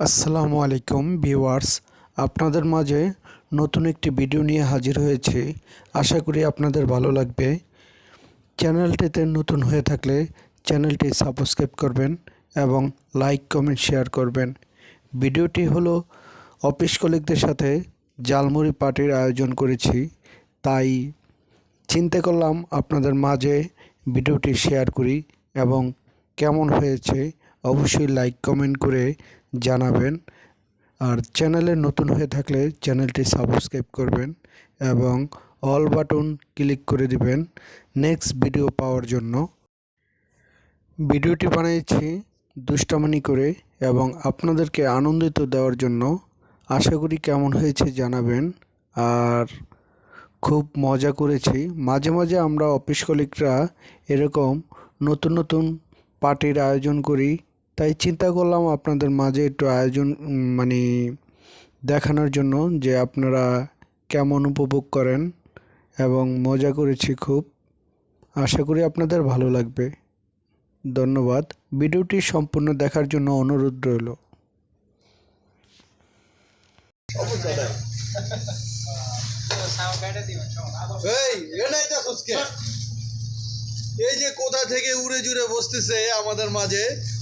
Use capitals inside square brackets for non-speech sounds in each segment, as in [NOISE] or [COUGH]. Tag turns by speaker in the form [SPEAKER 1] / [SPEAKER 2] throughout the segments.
[SPEAKER 1] আসসালামু আলাইকুম ভিউয়ার্স, আপনাদের মাঝে নতুন একটি ভিডিও নিয়ে হাজির হয়েছি। আশা করি আপনাদের ভালো লাগবে। চ্যানেলটিতে নতুন হয়ে থাকলে চ্যানেলটি সাবস্ক্রাইব করবেন এবং লাইক, কমেন্ট, শেয়ার করবেন। ভিডিওটি হলো অফিস কলিগদের সাথে জালমুড়ি পার্টির আয়োজন করেছি। তাই চিন্তা করলাম আপনাদের মাঝে ভিডিওটি শেয়ার করি এবং কেমন হয়েছে অবশ্যই লাইক, কমেন্ট করে জানাবেন। আর চ্যানেলে নতুন হয়ে থাকলে চ্যানেলটি সাবস্ক্রাইব করবেন এবং অল বাটন ক্লিক করে দিবেন নেক্সট ভিডিও পাওয়ার জন্য। ভিডিওটি বানিয়েছি দুষ্টামানি করে এবং আপনাদেরকে আনন্দিত দেওয়ার জন্য। আশা করি কেমন হয়েছে জানাবেন। আর খুব মজা করেছি। মাঝে মাঝে আমরা অফিস কলিগরা এরকম নতুন নতুন পার্টির আয়োজন করি। তাই চিন্তা করলাম আপনাদের মাঝে একটু আয়োজন মানে দেখানোর জন্য যে আপনারা কেমন উপভোগ করেন এবং মজা করেছি খুব। আশা করি আপনাদের ভালো লাগবে। ধন্যবাদ। ভিডিওটি সম্পূর্ণ দেখার জন্য অনুরোধ রইল।
[SPEAKER 2] এই যে কোথা থেকে উড়ে জুড়ে বসতেছে আমাদের মাঝে?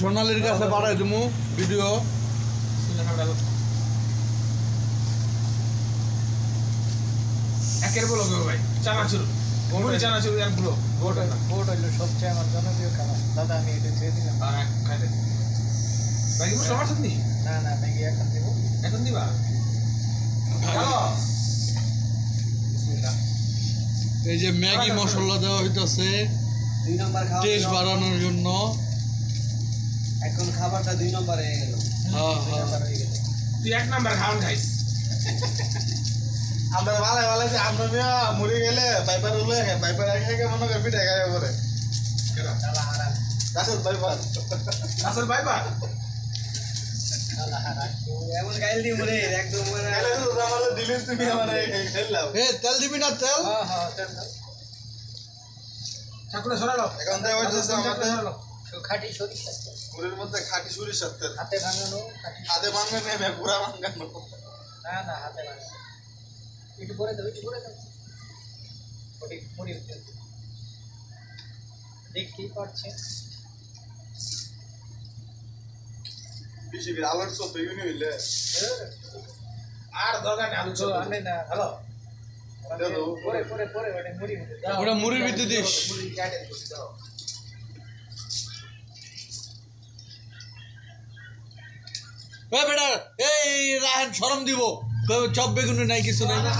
[SPEAKER 2] সোনালির কাছে পাঠাই দেবো ভিডিও।
[SPEAKER 3] একের বলো ভাই চানাচুর মুড়ি চানাচুর একগুলো
[SPEAKER 4] সবচেয়ে আমার জনপ্রিয় খাবার দাদা আমি এটা ছেড়ে দিলাম।
[SPEAKER 3] আর এক ভাই কি সবার সাথে
[SPEAKER 4] না? না ম্যাগি এখন দেবো।
[SPEAKER 3] এখন দিবা? হ্যালো
[SPEAKER 2] এই যে ম্যাগি মশলা দেওয়া হইতাছে টেস্ট বাড়ানোর জন্য।
[SPEAKER 5] এখন খাবারটা দুই নম্বরে হয়ে গেল।
[SPEAKER 2] হ্যাঁ হ্যাঁ।
[SPEAKER 3] তুই এক নাম্বার খাওয়ান খাইস [LAUGHS]
[SPEAKER 6] আমরা ভালো ভালো যে আমরা মিয়া মরে গেলে পাইপার উলে পাইপার একে একে মনে করে পিঠে খাই করে আসল পাইপার।
[SPEAKER 5] মানে
[SPEAKER 2] তেল দিবি না তেল?
[SPEAKER 4] হ্যাঁ হ্যাঁ তেল
[SPEAKER 3] ঠাকুরে সরালো।
[SPEAKER 6] এখন
[SPEAKER 4] খাঁটি সরিষা।
[SPEAKER 6] মুড়ির মধ্যে খাঁটি সরিষার তেল
[SPEAKER 4] হাতে ভাঙানো
[SPEAKER 6] হাতে ভাঙবে নেমে পুরা ভাঙানো
[SPEAKER 4] না না হাতে ভাঙানো একটু করে দাও একটু করে দাও ওটি মুড়ি। দেখতেই পাচ্ছেন
[SPEAKER 6] বেশি করে আলোর চোখ বেগুনি হইলে
[SPEAKER 3] আর দরকার আলু চল
[SPEAKER 4] আনে না
[SPEAKER 3] হ্যালো
[SPEAKER 6] দাও।
[SPEAKER 4] পরে পরে পরে ওটা মুড়ি
[SPEAKER 2] ওটা মুড়ির ভিতরে দিস
[SPEAKER 3] মুড়ি কাটে দাও
[SPEAKER 2] এ বেটা এই রাহেন শরম দিব। চপ বেগুনি নাই কিছু নাই। না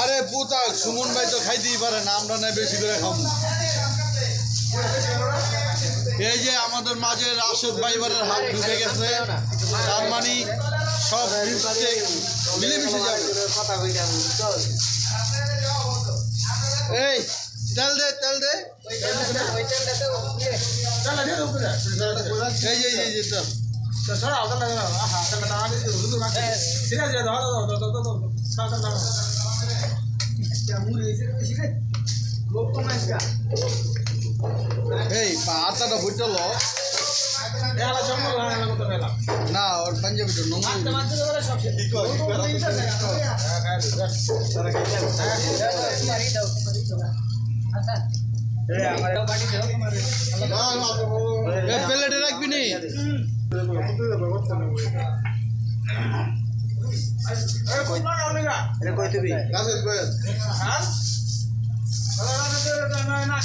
[SPEAKER 2] আরে পুতা সুমন ভাই তো খাইতেই পারে না আমরা না বেশি করে খাব এই যে আমাদের মাঝে রাশেদ ভাইবারের হাত ঢুকে গেছে তার মানে সব মিলেমিশে যাবে। এই তেল দে তেল দে। এই যে, এই যে তেল।
[SPEAKER 3] তো সরা আদা লাগে না আহা তাহলে না আগে তো রুদু মাছ সিরা সিরা দাও দাও দাও দাও দাও সাদা দাও
[SPEAKER 4] লোক কমাইস গা
[SPEAKER 2] এই আটাটা বুঝতে লো
[SPEAKER 3] এলা জঙ্গল লাগা মতো মেলা
[SPEAKER 2] না ওর পাঞ্জাবিটা নোংরা
[SPEAKER 4] মারতে মারতে ধরে সব শেষ
[SPEAKER 6] কি কয়, কি কয়, কি কয়?
[SPEAKER 3] হ্যাঁ খাই দে
[SPEAKER 6] তারা কি জানে?
[SPEAKER 4] মারি দাও মারি দাও আচ্ছা
[SPEAKER 5] এই আমার
[SPEAKER 4] বাড়ি দাও
[SPEAKER 6] না, না, আপনি-
[SPEAKER 2] এই প্লেটে রাখবি নি
[SPEAKER 3] এই কই না ওলিগা
[SPEAKER 5] এটা কই।
[SPEAKER 3] হ্যাঁ না